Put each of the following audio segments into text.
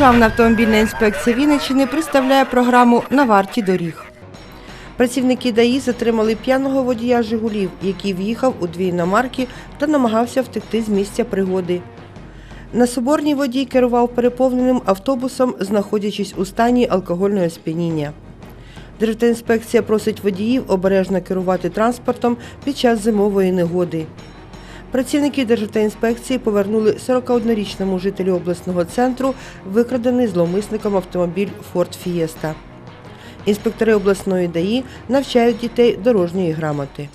Державна автомобільна інспекція Вінниччини представляє програму на варті доріг. Працівники ДАІ затримали п'яного водія Жигулів, який в'їхав у дві іномарки та намагався втекти з місця пригоди. На Соборній водій керував переповненим автобусом, знаходячись у стані алкогольного сп'яніння. Державтоінспекція просить водіїв обережно керувати транспортом під час зимової негоди. Працівники Державтоінспекції повернули 41-річному жителю обласного центру викрадений зловмисником автомобіль Форд Фієста. Інспектори обласної ДАІ навчають дітей дорожньої грамоти.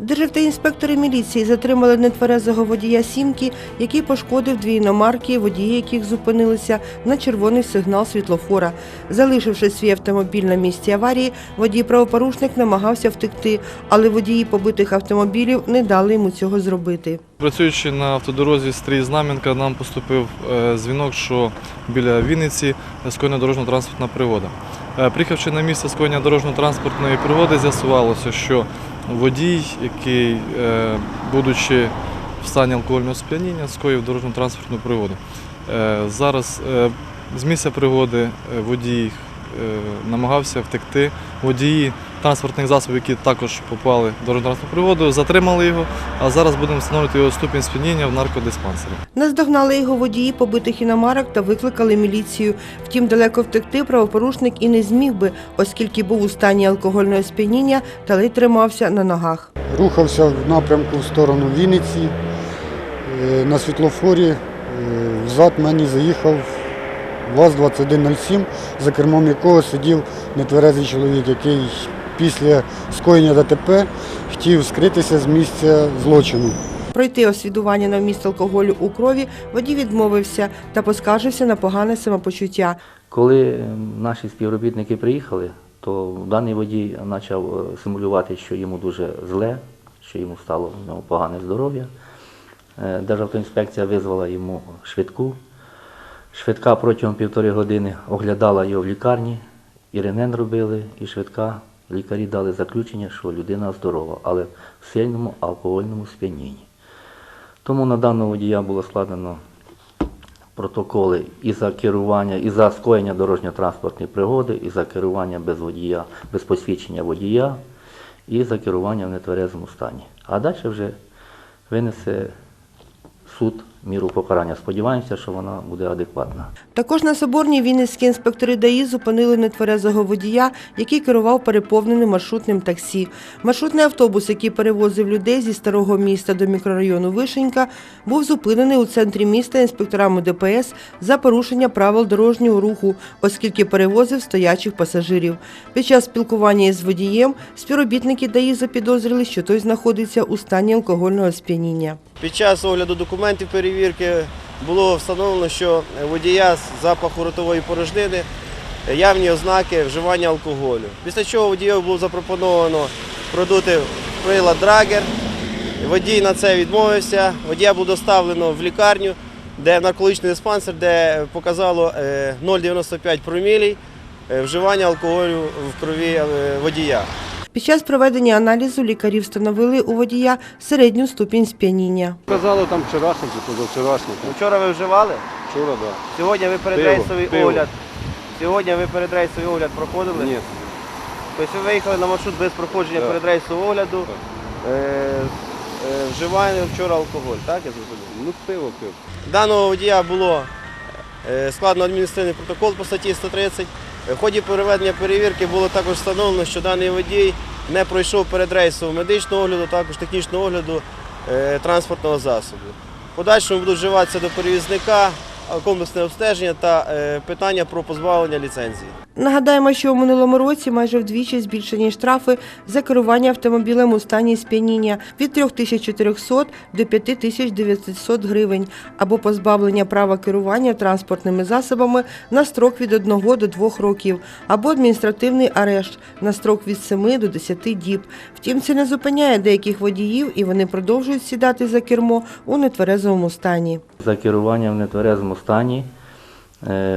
Державтоінспектори міліції затримали нетверезого водія сімки, який пошкодив дві іномарки, водії яких зупинилися на червоний сигнал світлофора. Залишивши свій автомобіль на місці аварії, водій-правопорушник намагався втекти, але водії побитих автомобілів не дали йому цього зробити. Працюючи на автодорозі Стрій Знам'янка, нам поступив е, дзвінок, що біля Вінниці скоєна дорожньо-транспортна пригода. Е, Приїхавши на місце скоєння дорожньо-транспортної пригоди, з'ясувалося, що водій, який, е, будучи в стані алкогольного сп'яніння, скоїв дорожньо-транспортну пригоду. Е, Зараз е, з місця пригоди водій намагався втекти. Водії транспортних засобів, які також попали в дорожньо-транспортну пригоду, затримали його, а зараз будемо встановлювати його ступінь сп'яніння в наркодиспансері. Наздогнали його водії побитих іномарок та викликали міліцію. Втім, далеко втекти правопорушник і не зміг би, оскільки був у стані алкогольного сп'яніння та ледь тримався на ногах. Рухався в напрямку в сторону Вінниці. Е, На світлофорі е, взад мені заїхав ВАЗ-2107, за кермом якого сидів нетверезий чоловік, який після скоєння ДТП хотів скритися з місця злочину. Пройти освідування на вміст алкоголю у крові водій відмовився та поскаржився на погане самопочуття. Коли е, наші співробітники приїхали, то даний водій почав е, симулювати, що йому дуже зле, що йому стало в нього погане здоров'я. Е, Державтоінспекція визвала йому швидку. Швидка протягом півтори години оглядала його в лікарні, і рентген робили, і швидка. Лікарі дали заключення, що людина здорова, але в сильному алкогольному сп'янінні. Тому на даного водія було складено протоколи і за керування, і за скоєння дорожньо-транспортної пригоди, і за керування без водія, без посвідчення водія, і за керування в нетверезому стані. А далі вже винесе суд міру покарання. Сподіваємося, що вона буде адекватна. Також на Соборній вінницькі інспектори ДАІ зупинили нетверезого водія, який керував переповненим маршрутним таксі. Маршрутний автобус, який перевозив людей зі старого міста до мікрорайону Вишенька, був зупинений у центрі міста інспекторами ДПС за порушення правил дорожнього руху, оскільки перевозив стоячих пасажирів. Під час спілкування із водієм співробітники ДАІ запідозрили, що той знаходиться у стані алкогольного сп'яніння. Під час огляду документів перевірки було встановлено, що водія з запаху ротової порожнини явні ознаки вживання алкоголю. Після чого водію було запропоновано продути прилад Драгер. Водій на це відмовився. Водія було доставлено в лікарню, де наркологічний диспансер, де показало е, 0,95 промілій е, вживання алкоголю в крові е, водія. Під час проведення аналізу лікарі встановили у водія середню ступінь сп'яніння. Казали там вчорашній чи позавчорашній. Вчора ви вживали? Вчора, так. Сьогодні ви передрейсовий Пиво, пиво. огляд. Сьогодні ви передрейсовий огляд проходили? Ні. Тобто ви виїхали на маршрут без проходження Так. передрейсового огляду. Е, е, вживали вчора алкоголь, так я зрозумів? Ну, пиво пив. Даного водія було е, складно адміністративний протокол по статті 130. В ході проведення перевірки було також встановлено, що даний водій не пройшов передрейсового медичного огляду, також технічного огляду е, транспортного засобу. Подальшому будуть вживатися до перевізника комплексне обстеження та е, питання про позбавлення ліцензії. Нагадаємо, що у минулому році майже вдвічі збільшені штрафи за керування автомобілем у стані сп'яніння від 3400 до 5900 гривень або позбавлення права керування транспортними засобами на строк від 1 до 2 років, або адміністративний арешт на строк від 7 до 10 діб. Втім, це не зупиняє деяких водіїв і вони продовжують сідати за кермо у нетверезовому стані. За керування в нетверезому стані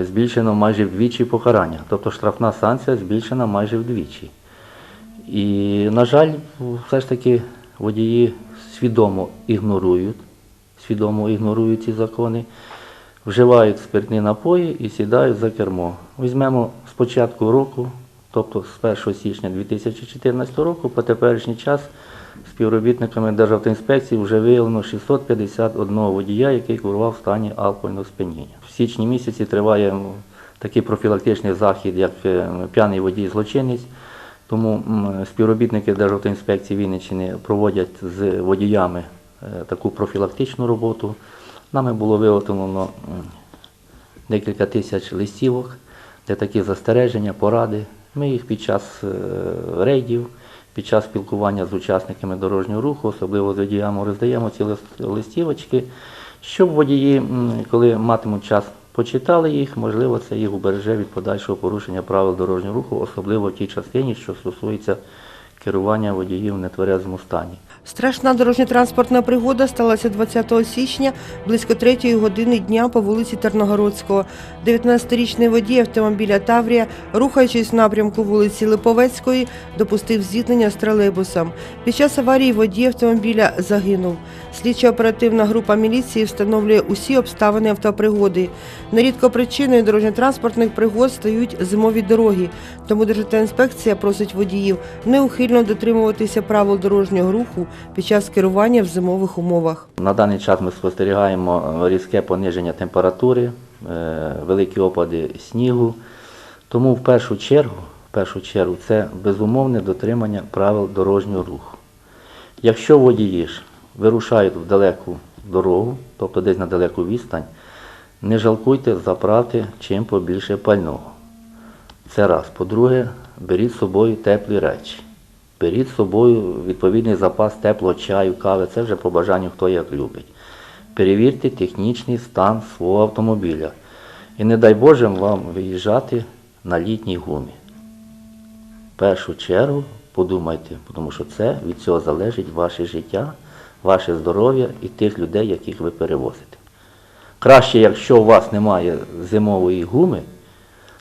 збільшено майже вдвічі покарання, тобто штрафна санкція збільшена майже вдвічі. І, на жаль, все ж таки водії свідомо ігнорують свідомо ігнорують ці закони, вживають спиртні напої і сідають за кермо. Візьмемо з початку року, тобто з 1 січня 2014 року, по теперішній час співробітниками Державтоінспекції вже виявлено 651 водія, який керував в стані алкогольного сп'яніння. В січні місяці триває такий профілактичний захід, як е, п'яний водій злочинець. Тому співробітники Державтоінспекції Вінниччини проводять з водіями е, таку профілактичну роботу. Нами було виготовлено декілька тисяч листівок, де такі застереження, поради. Ми їх під час е, рейдів, під час спілкування з учасниками дорожнього руху, особливо з водіями, роздаємо ці листівочки, щоб водії, коли матимуть час, почитали їх, можливо, це їх убереже від подальшого порушення правил дорожнього руху, особливо в тій частині, що стосується керування водіїв в нетверезому стані. Страшна дорожньо-транспортна пригода сталася 20 січня близько 3 години дня по вулиці Терногородського. 19-річний водій автомобіля Таврія, рухаючись в напрямку вулиці Липовецької, допустив зіткнення з тролейбусом. Під час аварії водій автомобіля загинув. Слідча оперативна група міліції встановлює усі обставини автопригоди. Нерідко причиною дорожньо-транспортних пригод стають зимові дороги. Тому Державтоінспекція просить водіїв неухильно дотримуватися правил дорожнього руху під час керування в зимових умовах. На даний час ми спостерігаємо е, різке пониження температури, е, великі опади снігу. Тому в першу чергу, в першу чергу це безумовне дотримання правил дорожнього руху. Якщо водії ж вирушають в далеку дорогу, тобто десь на далеку відстань, не жалкуйте заправити чим побільше пального. Це раз. По-друге, беріть з собою теплі речі. Беріть з собою відповідний запас теплого чаю, кави, це вже по бажанню хто як любить. Перевірте технічний стан свого автомобіля. І не дай Боже вам виїжджати на літній гумі. В першу чергу подумайте, тому що це від цього залежить ваше життя, ваше здоров'я і тих людей, яких ви перевозите. Краще, якщо у вас немає зимової гуми,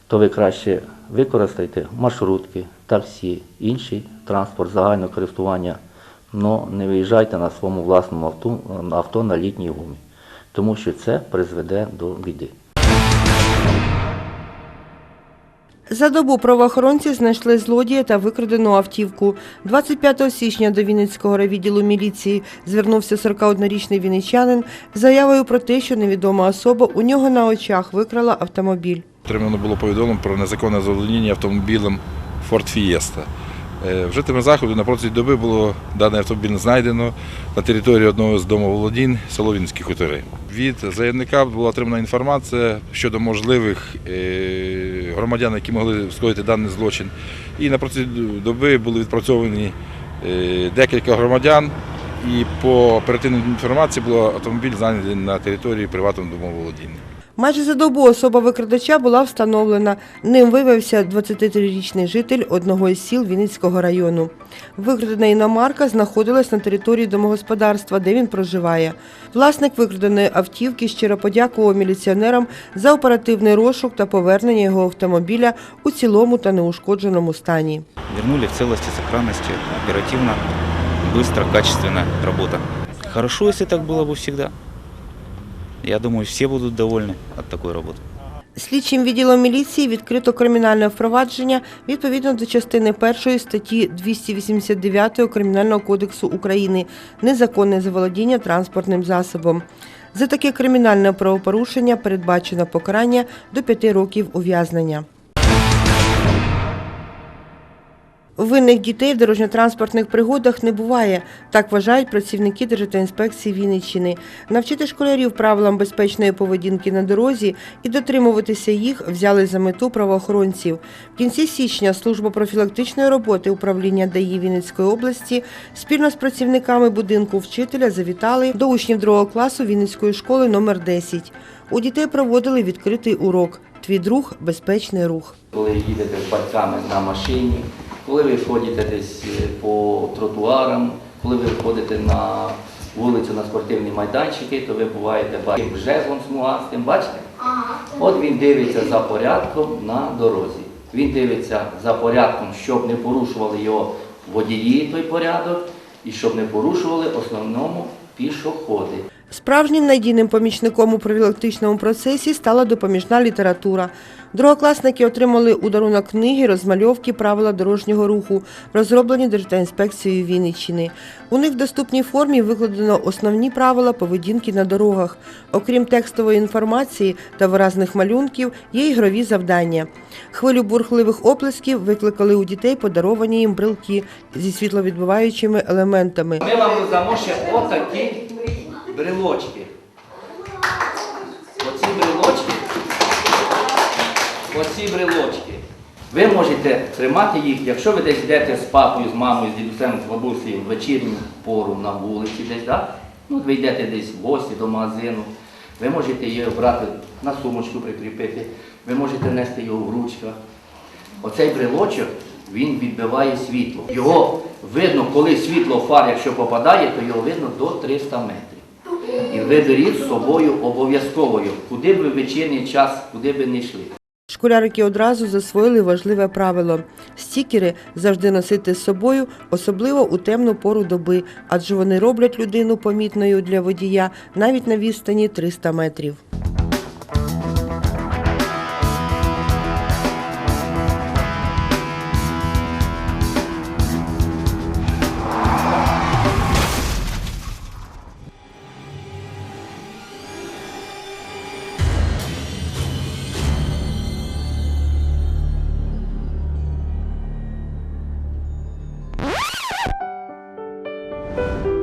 то ви краще використайте маршрутки, таксі, інший транспорт загального користування, але не виїжджайте на своєму власному авто, авто на літній гумі, тому що це призведе до біди. За добу правоохоронці знайшли злодія та викрадену автівку. 25 січня до Вінницького райвідділу міліції звернувся 41-річний вінничанин з заявою про те, що невідома особа у нього на очах викрала автомобіль. Отримано було повідомлення про незаконне заволодіння автомобілем Ford Fiesta. Е, Вжитими заходу на протязі доби було даний автомобіль знайдено на території одного з домоволодінь село Вінницькі хутори. Від заявника була отримана інформація щодо можливих е, громадян, які могли скоїти даний злочин. І на протязі доби були відпрацьовані е, декілька громадян. І по оперативній інформації було автомобіль знайдений на території приватного домоволодіння. Майже за добу особа викрадача була встановлена. Ним виявився 23-річний житель одного із сіл Вінницького району. Викрадена іномарка знаходилась на території домогосподарства, де він проживає. Власник викраденої автівки щиро подякував міліціонерам за оперативний розшук та повернення його автомобіля у цілому та неушкодженому стані. вернули в целости, сохранности, оперативно, быстро, качественно работа. Хорошо, если так было бы всегда. Я думаю, всі будуть довольні від такої роботи. Слідчим відділом міліції відкрито кримінальне впровадження відповідно до частини 1 статті 289 Кримінального кодексу України незаконне заволодіння транспортним засобом. За таке кримінальне правопорушення передбачено покарання до 5 років ув'язнення. Винних дітей в дорожньо-транспортних пригодах не буває. Так вважають працівники Державтоінспекції Вінниччини. Навчити школярів правилам безпечної поведінки на дорозі і дотримуватися їх взяли за мету правоохоронців. В кінці січня служба профілактичної роботи управління ДАІ Вінницької області спільно з працівниками будинку вчителя завітали до учнів другого класу Вінницької школи номер 10. У дітей проводили відкритий урок Твій друг безпечний рух. Коли їдете з батьками на машині, коли ви ходите десь е, по тротуарам, коли ви входите на вулицю на спортивні майданчики, то ви буваєте бачите жезлом смугастим, бачите? От він дивиться за порядком на дорозі. Він дивиться за порядком, щоб не порушували його водії той порядок, і щоб не порушували основному пішоходи. Справжнім надійним помічником у профілактичному процесі стала допоміжна література. Другокласники отримали у дарунок книги, розмальовки правила дорожнього руху, розроблені Держтаінспекцією Вінниччини. У них в доступній формі викладено основні правила поведінки на дорогах. Окрім текстової інформації та виразних малюнків, є ігрові завдання. Хвилю бурхливих оплесків викликали у дітей подаровані їм брелки зі світловідбиваючими елементами. Ми вам роздамо отакі брелочки. Оці брелочки. Оці брелочки. Ви можете тримати їх, якщо ви десь йдете з папою, з мамою, з дідусем, з бабусею в вечірню пору на вулиці десь, да? ну, ви йдете десь в гості до магазину, ви можете її брати на сумочку прикріпити, ви можете нести його в ручках. Оцей брелочок, він відбиває світло. Його видно, коли світло фар, якщо попадає, то його видно до 300 метрів. І ви беріть з собою обов'язковою, куди б ви вечірній час, куди б не йшли. Школярики одразу засвоїли важливе правило. Стікери завжди носити з собою, особливо у темну пору доби, адже вони роблять людину помітною для водія навіть на відстані 300 метрів. you